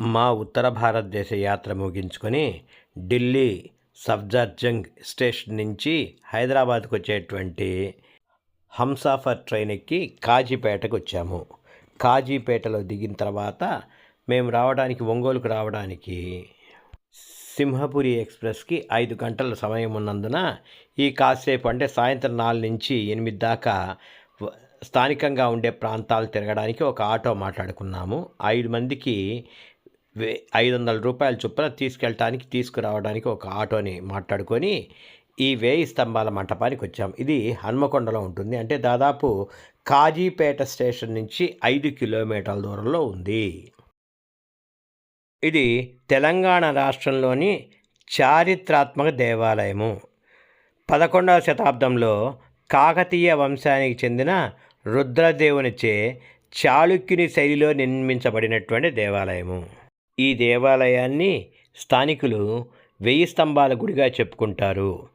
మా ఉత్తర భారతదేశ యాత్ర ముగించుకొని ఢిల్లీ సఫ్జర్జంగ్ స్టేషన్ నుంచి హైదరాబాద్కు వచ్చేటువంటి హంసాఫర్ ట్రైన్ ఎక్కి కాజీపేటకు వచ్చాము. కాజీపేటలో దిగిన తర్వాత మేము రావడానికి ఒంగోలుకు రావడానికి సింహపురి ఎక్స్ప్రెస్కి ఐదు గంటల సమయం ఉన్నందున ఈ కాసేపు అంటే సాయంత్రం నాలుగు నుంచి ఎనిమిది దాకా స్థానికంగా ఉండే ప్రాంతాలు తిరగడానికి ఒక ఆటో మాట్లాడుకున్నాము. ఐదు మందికి ఐదు వందల రూపాయల చొప్పున తీసుకెళ్ళటానికి తీసుకురావడానికి ఒక ఆటోని మాట్లాడుకొని ఈ వేయి స్తంభాల మంటపానికి వచ్చాం. ఇది హన్మకొండలో ఉంటుంది. అంటే దాదాపు కాజీపేట స్టేషన్ నుంచి ఐదు కిలోమీటర్ల దూరంలో ఉంది. ఇది తెలంగాణ రాష్ట్రంలోని చారిత్రాత్మక దేవాలయము. పదకొండవ శతాబ్దంలో కాకతీయ వంశానికి చెందిన రుద్రదేవునిచే చాళుక్యుని శైలిలో నిర్మించబడినటువంటి దేవాలయము. ఈ దేవాలయాన్ని స్థానికులు వెయ్యి స్తంభాల గుడిగా చెప్పుకుంటారు.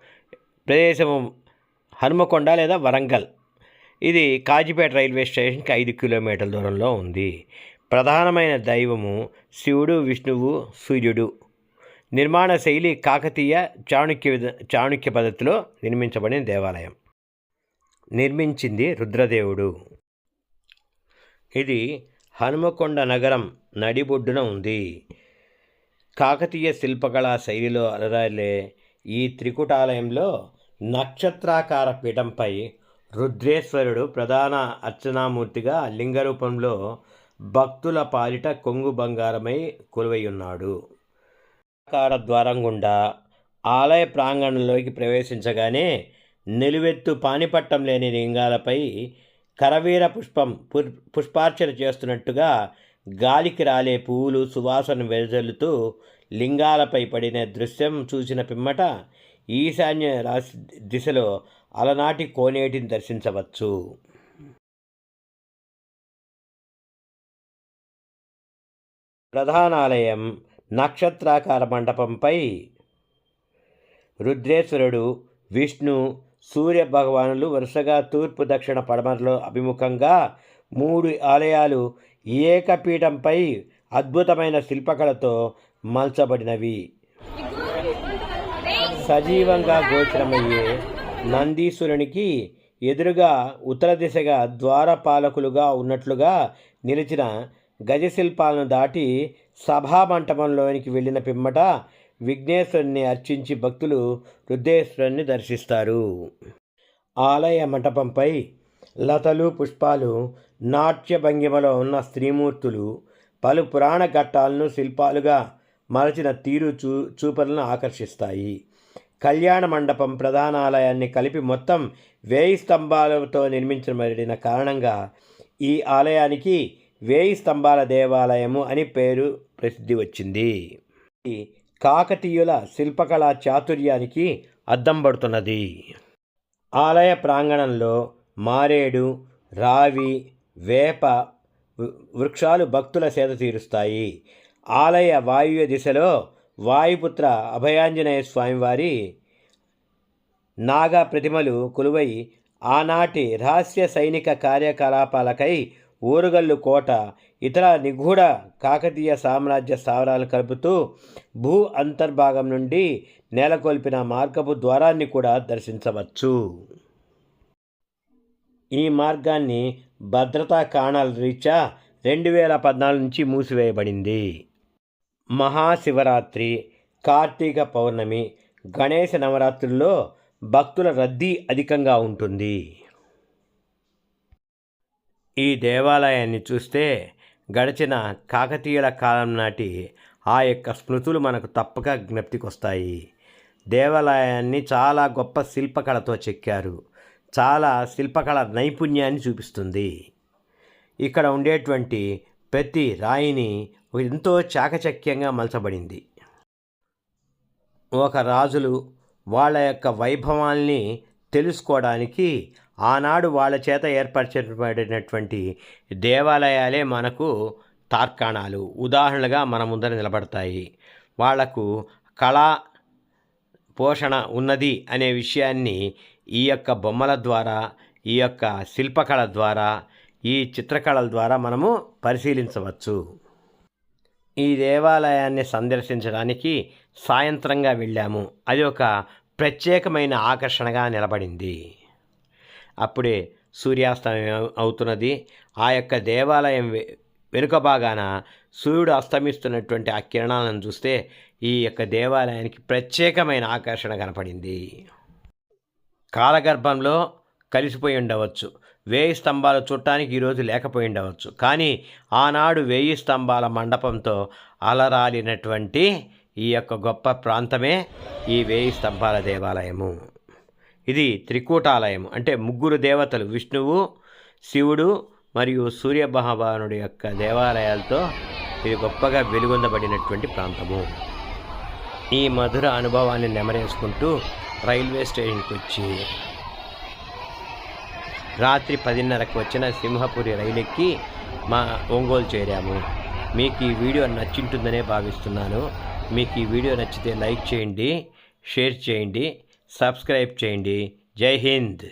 ప్రదేశం హనుమకొండ లేదా వరంగల్. ఇది కాజీపేట రైల్వే స్టేషన్కి ఐదు కిలోమీటర్ల దూరంలో ఉంది. ప్రధానమైన దైవము శివుడు విష్ణువు సూర్యుడు. నిర్మాణ శైలి కాకతీయ చాణుక్య విధ- చాణుక్య పద్ధతిలో నిర్మించబడిన దేవాలయం. నిర్మించింది రుద్రదేవుడు. ఇది హనుమకొండ నగరం నడిబొడ్డున ఉంది. కాకతీయ శిల్పకళా శైలిలో అలరాలే ఈ త్రికుటాలయంలో నక్షత్రాకార పీఠంపై రుద్రేశ్వరుడు ప్రధాన అర్చనామూర్తిగా లింగ రూపంలో భక్తుల పాలిట కొంగు బంగారమై కొలువై ఉన్నాడు ఆకార ద్వారం గుండా ఆలయ ప్రాంగణంలోకి ప్రవేశించగానే నిలువెత్తు పానిపట్టం లేని లింగాలపై కరవీర పుష్పం పుష్పార్చన చేస్తున్నట్టుగా గాలికి రాలే పువ్వులు సువాసన వెదజల్లుతూ లింగాలపై పడిన దృశ్యం చూసిన పిమ్మట ఈశాన్య రాశి దిశలో అలనాటి కోనేటిని దర్శించవచ్చు. ప్రధానాలయం నక్షత్రాకార మండపంపై రుద్రేశ్వరుడు విష్ణు సూర్య భగవానులు వరుసగా తూర్పు దక్షిణ పడమరలో అభిముఖంగా మూడు ఆలయాలు ఏకపీఠంపై అద్భుతమైన శిల్పకళతో మలచబడినవి. సజీవంగా గోచరమయ్యే నందీశ్వరునికి ఎదురుగా ఉత్తర దిశగా ద్వారపాలకులుగా ఉన్నట్లుగా నిలిచిన గజశిల్పాలను దాటి సభామంటపంలోనికి వెళ్ళిన పిమ్మట విఘ్నేశ్వరుని అర్చించి భక్తులు రుద్రేశ్వరుని దర్శిస్తారు. ఆలయ మంటపంపై లతలు పుష్పాలు నాట్య భంగిమలో ఉన్న స్త్రీమూర్తులు పలు పురాణ ఘట్టాలను శిల్పాలుగా మలచిన తీరు చూ చూపలను ఆకర్షిస్తాయి. కళ్యాణ మండపం ప్రధాన ఆలయాన్ని కలిపి మొత్తం వేయి స్తంభాలతో నిర్మించబడిన కారణంగా ఈ ఆలయానికి వేయి స్తంభాల దేవాలయము అని పేరు ప్రసిద్ధి వచ్చింది. కాకతీయుల శిల్పకళా చాతుర్యానికి అద్దం పడుతున్నది. ఆలయ ప్రాంగణంలో మారేడు రావి వేప వృక్షాలు భక్తుల సేద తీరుస్తాయి. ఆలయ వాయువ్య దిశలో వాయుపుత్ర అభయాంజనేయ స్వామివారి నాగా ప్రతిమలు కొలువై ఆనాటి రహస్య సైనిక కార్యకలాపాలకై ఊరుగల్లు కోట ఇతర నిగూఢ కాకతీయ సామ్రాజ్య స్థావరాలు కలుపుతూ భూ అంతర్భాగం నుండి నెలకొల్పిన మార్గపు ద్వారాన్ని కూడా దర్శించవచ్చు. ఈ మార్గాన్ని భద్రతా కాణాల రీత్యా రెండు వేల పద్నాలుగు నుంచి మూసివేయబడింది. మహాశివరాత్రి కార్తీక పౌర్ణమి గణేశ నవరాత్రుల్లో భక్తుల రద్దీ అధికంగా ఉంటుంది. ఈ దేవాలయాన్ని చూస్తే గడిచిన కాకతీయుల కాలం నాటి ఆ యొక్క స్మృతులు మనకు తప్పక జ్ఞప్తికొస్తాయి. దేవాలయాన్ని చాలా గొప్ప శిల్పకళతో చెక్కారు. చాలా శిల్పకళ నైపుణ్యాన్ని చూపిస్తుంది. ఇక్కడ ఉండేటువంటి ప్రతి రాయిని ఎంతో చాకచక్యంగా మలచబడింది. ఒక రాజులు వాళ్ళ యొక్క వైభవాల్ని తెలుసుకోవడానికి ఆనాడు వాళ్ళ చేత ఏర్పరచబడినటువంటి దేవాలయాలే మనకు తార్కాణాలు. ఉదాహరణలుగా మన ముందర నిలబడతాయి. వాళ్ళకు కళా పోషణ ఉన్నది అనే విషయాన్ని ఈ యొక్క బొమ్మల ద్వారా ఈ యొక్క శిల్పకళ ద్వారా ఈ చిత్రకళల ద్వారా మనము పరిశీలించవచ్చు. ఈ దేవాలయాన్ని సందర్శించడానికి సాయంత్రంగా వెళ్ళాము. అది ఒక ప్రత్యేకమైన ఆకర్షణగా నిలబడింది. అప్పుడే సూర్యాస్తమయం అవుతున్నది. ఆ యొక్క దేవాలయం వెనుక భాగాన సూర్యుడు అస్తమిస్తున్నటువంటి ఆ కిరణాలను చూస్తే ఈ యొక్క దేవాలయానికి ప్రత్యేకమైన ఆకర్షణ కనపడింది. కాలగర్భంలో కలిసిపోయి ఉండవచ్చు. వేయి స్తంభాలు చూడటానికి ఈరోజు లేకపోయి ఉండవచ్చు. కానీ ఆనాడు వేయి స్తంభాల మండపంతో అలరాలినటువంటి ఈ యొక్క గొప్ప ప్రాంతమే ఈ వేయి స్తంభాల దేవాలయము. ఇది త్రికూటాలయం. అంటే ముగ్గురు దేవతలు విష్ణువు శివుడు మరియు సూర్యభగవానుడి యొక్క దేవాలయాలతో ఇది గొప్పగా వెలుగొందబడినటువంటి ప్రాంతము. ఈ మధుర అనుభవాన్ని నెమరేసుకుంటూ రైల్వే స్టేషన్కి వచ్చి రాత్రి పదిన్నరకు వచ్చిన సింహపురి రైలు ఎక్కి మా ఒంగోలు చేరాము. మీకు ఈ వీడియో నచ్చింటుందనే భావిస్తున్నాను. మీకు ఈ వీడియో నచ్చితే లైక్ చేయండి షేర్ చేయండి. సబ్స్క్రైబ్ చేయండి జై హింద్